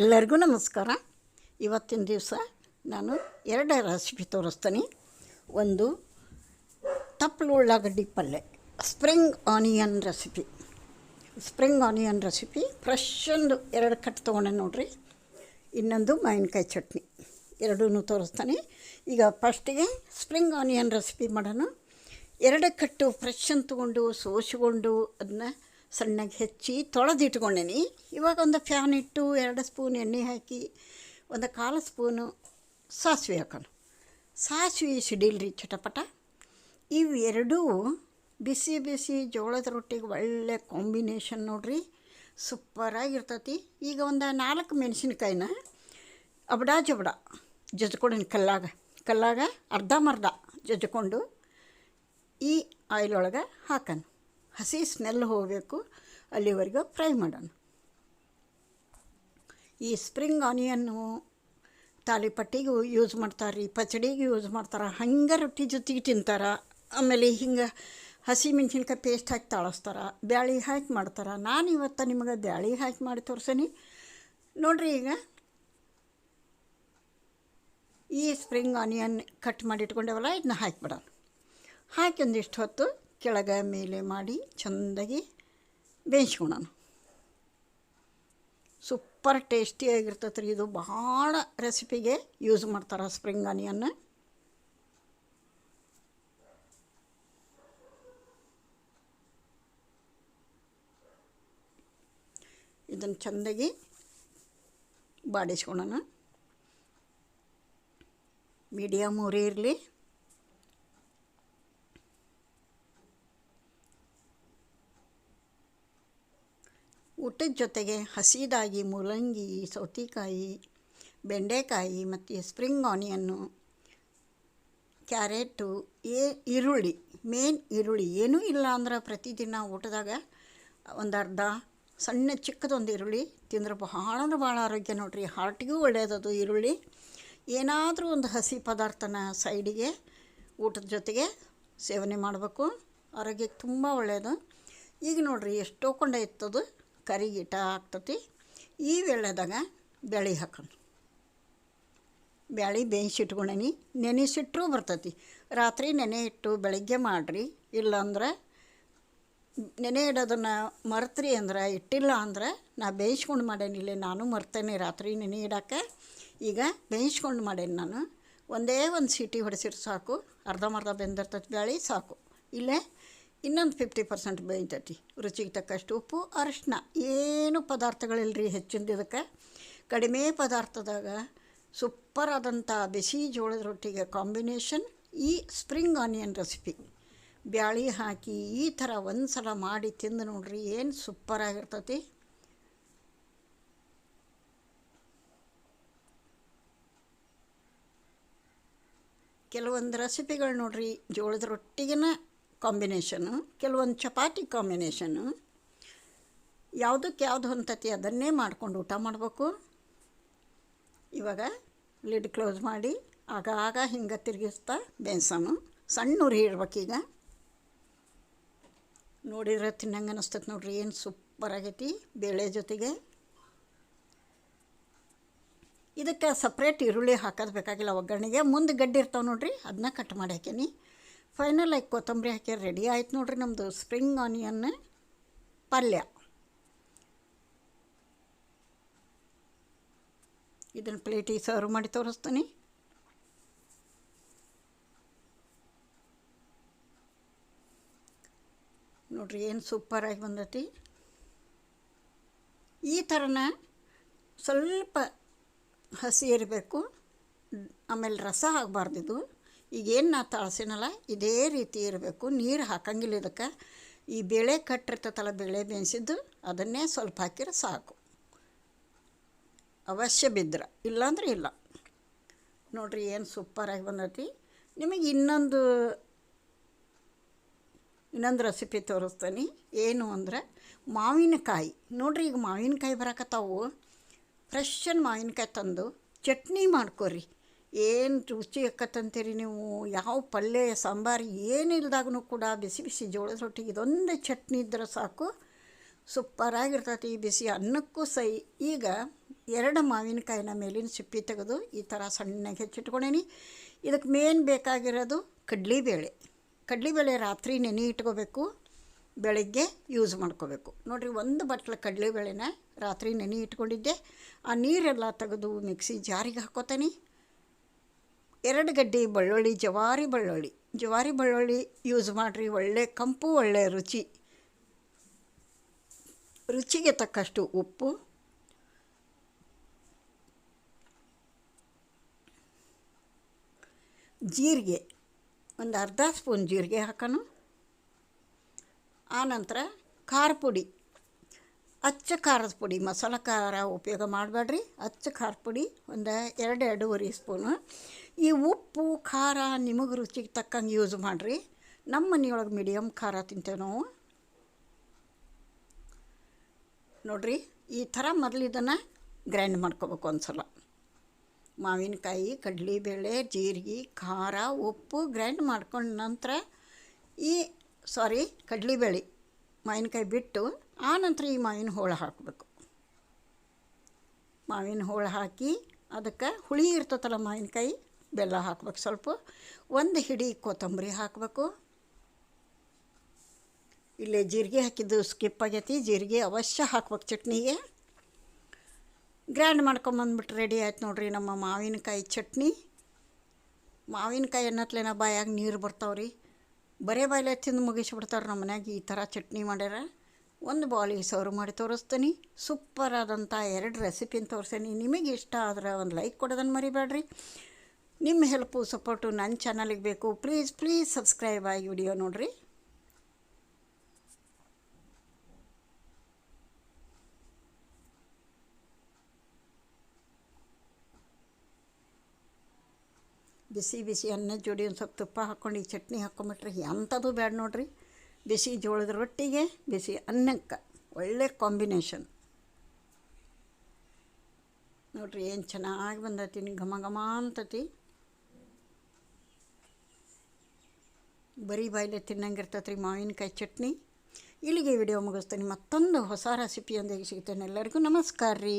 ಎಲ್ಲರಿಗೂ ನಮಸ್ಕಾರ. ಇವತ್ತಿನ ದಿವಸ ನಾನು ಎರಡು ರೆಸಿಪಿ ತೋರಿಸ್ತೀನಿ. ಒಂದು ತಪ್ಪಲು ಉಳ್ಳಾಗಡ್ಡಿ ಪಲ್ಯ spring onion recipe spring onion recipe fresh ಒಂದು ಎರಡು ಕಟ್ ತೊಗೊಂಡೆ ನೋಡಿರಿ. ಇನ್ನೊಂದು ಮಾವಿನಕಾಯಿ ಚಟ್ನಿ ಎರಡೂ ತೋರಿಸ್ತೀನಿ. ಈಗ ಫಸ್ಟಿಗೆ ಸ್ಪ್ರಿಂಗ್ ಆನಿಯನ್ ರೆಸಿಪಿ ಮಾಡೋಣ. ಎರಡು ಕಟ್ಟು ಫ್ರೆಶ್ ಅಂತ ತೊಗೊಂಡು ಸೋಸಿಕೊಂಡು ಅದನ್ನ ಸಣ್ಣಗೆ ಹೆಚ್ಚಿ ತೊಳೆದಿಟ್ಕೊಂಡೇನಿ. ಇವಾಗ ಒಂದು ಫ್ಯಾನ್ ಇಟ್ಟು ಎರಡು ಸ್ಪೂನ್ ಎಣ್ಣೆ ಹಾಕಿ ಒಂದು ಕಾಲು ಸ್ಪೂನು ಸಾಸಿವೆ ಹಾಕೋಣ. ಸಾಸಿವೆ ಸಿಡಿಲ್ರಿ ಚಟಪಟ ಇವೆರಡೂ ಬಿಸಿ ಬಿಸಿ ಜೋಳದ ರೊಟ್ಟಿಗೆ ಒಳ್ಳೆ ಕಾಂಬಿನೇಷನ್ ನೋಡ್ರಿ, ಸೂಪರಾಗಿರ್ತೈತಿ. ಈಗ ಒಂದು ನಾಲ್ಕು ಮೆಣಸಿನ್ಕಾಯಿನ ಅಬಡ ಜಬಡ ಜಜ್ಕೊಂಡೇನಿ ಕಲ್ಲಾಗ. ಕಲ್ಲಾಗ ಅರ್ಧಂಬರ್ಧ ಜಜ್ಕೊಂಡು ಈ ಆಯಿಲ್ ಒಳಗೆ ಹಾಕೋಣ. ಹಸಿ ಸ್ಮೆಲ್ ಹೋಗಬೇಕು, ಅಲ್ಲಿವರೆಗೂ ಫ್ರೈ ಮಾಡೋಣ. ಈ ಸ್ಪ್ರಿಂಗ್ ಆನಿಯನ್ನು ತಾಲಿಪಟ್ಟಿಗೆ ಯೂಸ್ ಮಾಡ್ತಾರೆ ರೀ ಪಚಡಿಗೆ ಯೂಸ್ ಮಾಡ್ತಾರೆ, ಹಂಗೆ ರೊಟ್ಟಿ ಜೊತೆಗೆ ತಿಂತಾರೆ, ಆಮೇಲೆ ಹಿಂಗೆ ಹಸಿ ಮೆಣಸಿನ್ಕಾಯಿ ಪೇಸ್ಟ್ ಹಾಕಿ ತಾಳಿಸ್ತಾರೆ, ಬ್ಯಾಳಿ ಹಾಕಿ ಮಾಡ್ತಾರೆ. ನಾನು ಇವತ್ತು ನಿಮಗೆ ಬ್ಯಾಳಿ ಹಾಕಿ ಮಾಡಿ ತೋರ್ಸೀನಿ. ನೋಡ್ರಿ ಈಗ, ಈ ಸ್ಪ್ರಿಂಗ್ ಆನಿಯನ್ ಕಟ್ ಮಾಡಿ ಇಟ್ಕೊಂಡೇವಲ್ಲ, ಇದನ್ನ ಹಾಕಿಬಿಡೋಣ ಹಾಕಿ ಒಂದಿಷ್ಟು ಹೊತ್ತು ಕೆಳಗೆ ಮೇಲೆ ಮಾಡಿ ಚೆಂದಾಗಿ ಬೇಯಿಸ್ಕೊಳೋಣ. ಸೂಪರ್ ಟೇಸ್ಟಿಯಾಗಿರ್ತೈತೆ ರೀ ಇದು ಭಾಳ ರೆಸಿಪಿಗೆ ಯೂಸ್ ಮಾಡ್ತಾರೆ ಸ್ಪ್ರಿಂಗ್ ಆನಿಯನ್ನ ಇದನ್ನು ಚೆಂದಾಗಿ ಬಾಡಿಸ್ಕೊಳೋಣ. ಮೀಡಿಯಮ್ ಉರಿ ಇರಲಿ. ಊಟದ ಜೊತೆಗೆ ಹಸಿದಾಗಿ ಮೂಲಂಗಿ, ಸೌತೆಕಾಯಿ, ಬೆಂಡೆಕಾಯಿ ಮತ್ತು ಸ್ಪ್ರಿಂಗ್ ಆನಿಯನ್ನು ಕ್ಯಾರೆಟು ಏ ಈರುಳ್ಳಿ ಮೇನ್ ಈರುಳ್ಳಿ. ಏನೂ ಇಲ್ಲ ಅಂದ್ರೆ ಪ್ರತಿದಿನ ಊಟದಾಗ ಒಂದು ಅರ್ಧ ಸಣ್ಣ ಚಿಕ್ಕದೊಂದು ಈರುಳ್ಳಿ ತಿಂದ್ರೆ ಭಾಳ ಅಂದ್ರೆ ಭಾಳ ಆರೋಗ್ಯ ನೋಡ್ರಿ. ಹಾರ್ಟಿಗೂ ಒಳ್ಳೆಯದದು ಈರುಳ್ಳಿ. ಏನಾದರೂ ಒಂದು ಹಸಿ ಪದಾರ್ಥನ ಸೈಡಿಗೆ ಊಟದ ಜೊತೆಗೆ ಸೇವನೆ ಮಾಡಬೇಕು. ಆರೋಗ್ಯಕ್ಕೆ ತುಂಬ ಒಳ್ಳೆಯದು ಈಗ ನೋಡ್ರಿ ಎಷ್ಟೋ ಕೊಂಡ ಇತ್ತದು ಕರಿಗೀಟ ಆಗ್ತತಿ. ಈ ವೇಳೆದಾಗ ಬ್ಯಾಳಿ ಹಾಕೋಣ. ಬ್ಯಾಳಿ ಬೇಯಿಸಿಟ್ಕೊಳನಿ ನೆನೆಸಿಟ್ರೂ ಬರ್ತತಿ. ರಾತ್ರಿ ನೆನೆ ಇಟ್ಟು ಬೆಳಗ್ಗೆ ಮಾಡಿರಿ. ಇಲ್ಲಾಂದ್ರೆ ನೆನೆ ಇಡೋದನ್ನು ಮರ್ತ್ರಿ ಅಂದ್ರೆ, ಇಟ್ಟಿಲ್ಲ ಅಂದ್ರೆ ನಾ ಬೇಯಿಸ್ಕೊಂಡು ಮಾಡೇನಿಲ್ಲ ನಾನು ಮರ್ತೇನೆ ರಾತ್ರಿ ನೆನೆ ಇಡೋಕ್ಕೆ ಈಗ ಬೇಯಿಸ್ಕೊಂಡು ಮಾಡೇನಿ ನಾನು. ಒಂದೇ ಒಂದು ಸೀಟಿ ಹೊಡೆಸಿರು ಸಾಕು. ಅರ್ಧಂಬರ್ಧ ಬೆಂದಿರ್ತೈತಿ ಬ್ಯಾಳಿ ಸಾಕು. ಇಲ್ಲೇ ಇನ್ನೊಂದು ಫಿಫ್ಟಿ ಪರ್ಸೆಂಟ್ ಬೇಯ್ತೈತಿ. ರುಚಿಗೆ ತಕ್ಕಷ್ಟು ಉಪ್ಪು, ಅರಶಿನ. ಏನು ಪದಾರ್ಥಗಳಿಲ್ಲರಿ ಹೆಚ್ಚಿಂದ ಇದಕ್ಕೆ? ಕಡಿಮೆ ಪದಾರ್ಥದಾಗ ಸೂಪರ್ ಆದಂಥ ಬಿಸಿ ಜೋಳದ ರೊಟ್ಟಿಗೆ ಕಾಂಬಿನೇಷನ್, ಈ ಸ್ಪ್ರಿಂಗ್ ಆನಿಯನ್ ರೆಸಿಪಿ. ಬ್ಯಾಳಿ ಹಾಕಿ ಈ ಥರ ಒಂದು ಸಲ ಮಾಡಿ ತಿಂದು ನೋಡ್ರಿ, ಏನು ಸೂಪರಾಗಿರ್ತತಿ ಕೆಲವೊಂದು ರೆಸಿಪಿಗಳು ನೋಡ್ರಿ, ಜೋಳದ ರೊಟ್ಟಿಗೆನ ಕಾಂಬಿನೇಷನು, ಕೆಲವೊಂದು ಚಪಾತಿ ಕಾಂಬಿನೇಷನು, ಯಾವುದಕ್ಕೆ ಯಾವುದು ಹೊಂತತಿ ಅದನ್ನೇ ಮಾಡ್ಕೊಂಡು ಊಟ ಮಾಡಬೇಕು. ಇವಾಗ ಲಿಡ್ ಕ್ಲೋಸ್ ಮಾಡಿ, ಆಗಾಗ ಆಗ ಹಿಂಗೆ ತಿರುಗಿಸ್ತಾ ಬೇಯಿಸೋನು ಸಣ್ಣ ಉರಿ ಇಡ್ಬೇಕೀಗ ನೋಡಿದ್ರೆ ತಿನ್ನಂಗೆ ಅನಿಸ್ತೈತೆ ನೋಡ್ರಿ, ಏನು ಸೂಪರ್ ಆಗೈತಿ ಬೇಳೆ ಜೊತೆಗೆ. ಇದಕ್ಕೆ ಸಪ್ರೇಟ್ ಈರುಳ್ಳಿ ಹಾಕೋದು ಬೇಕಾಗಿಲ್ಲ, ಒಗ್ಗರಣೆಗೆ. ಮುಂದೆ ಗಡ್ಡಿ ಇರ್ತಾವೆ ನೋಡ್ರಿ ಅದನ್ನ ಕಟ್ ಮಾಡಿ ಹಾಕೀನಿ. ಫೈನಲ್ ಆಗಿ ಕೊತ್ತಂಬರಿ ಹಾಕಿ ರೆಡಿ ಆಯ್ತು ನೋಡ್ರಿ ನಮ್ಮದು ಸ್ಪ್ರಿಂಗ್ ಆನಿಯನ್ ಪಲ್ಯ. ಇದನ್ನು ಪ್ಲೇಟಿಗೆ ಸರ್ವ್ ಮಾಡಿ ತೋರಿಸ್ತೀನಿ. ನೋಡ್ರಿ ಏನು ಸೂಪರಾಗಿ ಬಂದತಿ. ಈ ಥರನ ಸ್ವಲ್ಪ ಹಸಿ ಇರಬೇಕು. ಆಮೇಲೆ ರಸ ಆಗಬಾರ್ದಿದು. ಈಗೇನು ನಾ ತಾಳ್ಸಿನಲ್ಲ, ಇದೇ ರೀತಿ ಇರಬೇಕು, ನೀರು ಹಾಕಂಗಿಲ್ಲ ಇದಕ್ಕೆ. ಈ ಬೇಳೆ ಕಟ್ಟಿರ್ತೈತಲ್ಲ ಬೇಳೆ ಬೇಯಿಸಿದ್ದು, ಅದನ್ನೇ ಸ್ವಲ್ಪ ಹಾಕಿದ್ರೆ ಸಾಕು. ಅವಶ್ಯ ಬಿದ್ದರೆ ಇಲ್ಲಾಂದ್ರೆ ಇಲ್ಲ. ನೋಡ್ರಿ ಏನು ಸೂಪರಾಗಿ ಬಂದೈತಿ. ನಿಮಗೆ ಇನ್ನೊಂದು ಇನ್ನೊಂದು ರೆಸಿಪಿ ತೋರಿಸ್ತೀನಿ. ಏನು ಅಂದರೆ, ಮಾವಿನಕಾಯಿ. ನೋಡ್ರಿ ಈಗ ಮಾವಿನಕಾಯಿ ಬರಕತ್ತಾವು. ಫ್ರೆಶನ್ ಮಾವಿನಕಾಯಿ ತಂದು, ಚಟ್ನಿ ಮಾಡ್ಕೊರಿ. ಏನು ರುಚಿ ಅಕ್ಕತ್ತಂತೀರಿ ನೀವು? ಯಾವ ಪಲ್ಯ, ಸಾಂಬಾರು ಏನಿಲ್ದಾಗೂ ಕೂಡ ಬಿಸಿ ಬಿಸಿ ಜೋಳದ ರೊಟ್ಟಿಗೆ ಇದೊಂದೇ ಚಟ್ನಿ ಇದ್ದರೆ ಸಾಕು. ಸೂಪರಾಗಿರ್ತೈತಿ ಬಿಸಿ ಅನ್ನಕ್ಕೂ ಸೈ. ಈಗ ಎರಡು ಮಾವಿನಕಾಯಿನ ಮೇಲಿನ ಸಿಪ್ಪಿ ತೆಗೆದು ಈ ಥರ ಸಣ್ಣಗೆ ಹೆಚ್ಚಿಟ್ಕೊಂಡೀನಿ ಇದಕ್ಕೆ ಮೇನ್ ಬೇಕಾಗಿರೋದು ಕಡಲೆಬೇಳೆ. ಕಡಲೆಬೇಳೆ ರಾತ್ರಿ ನೆನೆ ಇಟ್ಕೋಬೇಕು. ಬೆಳಗ್ಗೆ ಯೂಸ್ ಮಾಡ್ಕೋಬೇಕು. ನೋಡಿರಿ, ಒಂದು ಬಟ್ಲು ಕಡಲೆಬೇಳೆನ ರಾತ್ರಿ ನೆನೆ ಇಟ್ಕೊಂಡಿದ್ದೆ. ಆ ನೀರೆಲ್ಲ ತೆಗೆದು ಮಿಕ್ಸಿ ಜಾರಿಗೆ ಹಾಕೋತೀನಿ. ಎರಡು ಗಡ್ಡೆ ಬೆಳ್ಳುಳ್ಳಿ, ಜವಾರಿ ಬೆಳ್ಳುಳ್ಳಿ. ಜವಾರಿ ಬೆಳ್ಳುಳ್ಳಿ ಯೂಸ್ ಮಾಡಿರಿ, ಒಳ್ಳೆ ಕಂಪು, ಒಳ್ಳೆ ರುಚಿ. ರುಚಿಗೆ ತಕ್ಕಷ್ಟು ಉಪ್ಪು. ಜೀರಿಗೆ, ಒಂದು ಅರ್ಧ ಸ್ಪೂನ್ ಜೀರಿಗೆ ಹಾಕೋಣ ಆನಂತರ ಖಾರ ಪುಡಿ. ಅಚ್ಚ ಖಾರದ ಪುಡಿ, ಮಸಾಲ ಖಾರ ಉಪಯೋಗ ಮಾಡಬೇಡ್ರಿ. ಅಚ್ಚ ಖಾರದ ಪುಡಿ ಒಂದು ಎರಡು ಎರಡೂವರೆ ಸ್ಪೂನು. ಈ ಉಪ್ಪು, ಖಾರ ನಿಮಗೆ ರುಚಿಗೆ ತಕ್ಕಂಗೆ ಯೂಸ್ ಮಾಡಿರಿ. ನಮ್ಮ ಮನೆಯೊಳಗೆ ಮೀಡಿಯಮ್ ಖಾರ ತಿಂತೇವೆ ನಾವು. ನೋಡಿರಿ, ಈ ಥರ ಮೊದಲಿದನ್ನು ಗ್ರೈಂಡ್ ಮಾಡ್ಕೋಬೇಕು ಒಂದು ಸಲ ಮಾವಿನಕಾಯಿ, ಕಡಲೆಬೇಳೆ, ಜೀರಿಗೆ, ಖಾರ, ಉಪ್ಪು ಗ್ರೈಂಡ್ ಮಾಡ್ಕೊಂಡ ನಂತರ ಈ ಸಾರಿ ಕಡಲೆಬೇಳೆ. ಮಾವಿನಕಾಯಿ ಬಿಟ್ಟು ಆನಂತರ ನಂತರ ಈ ಮಾವಿನ ಹೋಳು ಹಾಕಬೇಕು. ಮಾವಿನ ಹೋಳು ಹಾಕಿ ಅದಕ್ಕೆ ಹುಳಿ ಇರ್ತತಲ್ಲ ಮಾವಿನಕಾಯಿ, ಬೆಲ್ಲ ಹಾಕ್ಬೇಕು ಸ್ವಲ್ಪ. ಒಂದು ಹಿಡಿ ಕೊತ್ತಂಬರಿ ಹಾಕಬೇಕು. ಇಲ್ಲೇ ಜೀರಿಗೆ ಹಾಕಿದ್ದು ಸ್ಕಿಪ್ ಆಗೈತಿ, ಜೀರಿಗೆ ಅವಶ್ಯ ಹಾಕ್ಬೇಕು ಚಟ್ನಿಗೆ. ಗ್ರ್ಯಾಂಡ್ ಮಾಡ್ಕೊಂಬಂದ್ಬಿಟ್ಟು ರೆಡಿ ಆಯ್ತು ನೋಡ್ರಿ ನಮ್ಮ ಮಾವಿನಕಾಯಿ ಚಟ್ನಿ. ಮಾವಿನಕಾಯಿ ಅನ್ನತ್ಲೇನ ಬಾಯಾಗ ನೀರು ಬರ್ತಾವ್ರಿ. ಬರೇ ಬಾಯಿಲೆ ತಿಂದು ಮುಗಿಸ್ಬಿಡ್ತಾರೆ ನಮ್ಮ ಮನ್ಯಾಗ ಈ ಥರ ಚಟ್ನಿ ಮಾಡ್ಯಾರ. ಒಂದು ಬಾಲಿಗೆ ಸರ್ವ್ ಮಾಡಿ ತೋರಿಸ್ತೀನಿ. ಸೂಪರ್ ಆದಂಥ ಎರಡು ರೆಸಿಪಿನ ತೋರಿಸ್ತೀನಿ. ನಿಮಗೆ ಇಷ್ಟ ಆದ್ರೆ ಒಂದು ಲೈಕ್ ಕೊಡೋದನ್ನು ಮರಿಬೇಡ್ರಿ ನಿಮ್ಮ ಹೆಲ್ಪು, ಸಪೋರ್ಟು ನನ್ನ ಚಾನಲಿಗೆ ಬೇಕು. ಪ್ಲೀಸ್ ಪ್ಲೀಸ್ ಸಬ್ಸ್ಕ್ರೈಬ್ ಆಗಿ ವಿಡಿಯೋ ನೋಡಿರಿ. ಬಿಸಿ ಬಿಸಿ ಅನ್ನದ ಜೋಡಿ ಒಂದು ಸ್ವಲ್ಪ ತುಪ್ಪ ಹಾಕ್ಕೊಂಡು, ಈ ಚಟ್ನಿ ಹಾಕ್ಕೊಂಬಿಟ್ರೆ ಎಂಥದ್ದು ಬೇಡ ನೋಡ್ರಿ. ಬಿಸಿ ಜೋಳದ ರೊಟ್ಟಿಗೆ ಬಿಸಿ ಅನ್ನಕ್ಕೆ, ಒಳ್ಳೆ ಕಾಂಬಿನೇಷನ್. ನೋಡ್ರಿ ಏನು ಚೆನ್ನಾಗಿ ಬಂದೈತಿ ಘಮ ಘಮ ಅಂತತಿ. ಬರೀ ಬಾಯಿಲೆ ತಿನ್ನಂಗಿರ್ತೈತೆ ರೀ ಮಾವಿನಕಾಯಿ ಚಟ್ನಿ. ಇಲ್ಲಿಗೆ ವಿಡಿಯೋ ಮುಗಿಸ್ತೀನಿ. ಮತ್ತೊಂದು ಹೊಸ ರೆಸಿಪಿಯೊಂದಿಗೆ ಸಿಗ್ತೇನೆ. ಎಲ್ಲರಿಗೂ ನಮಸ್ಕಾರ ರೀ.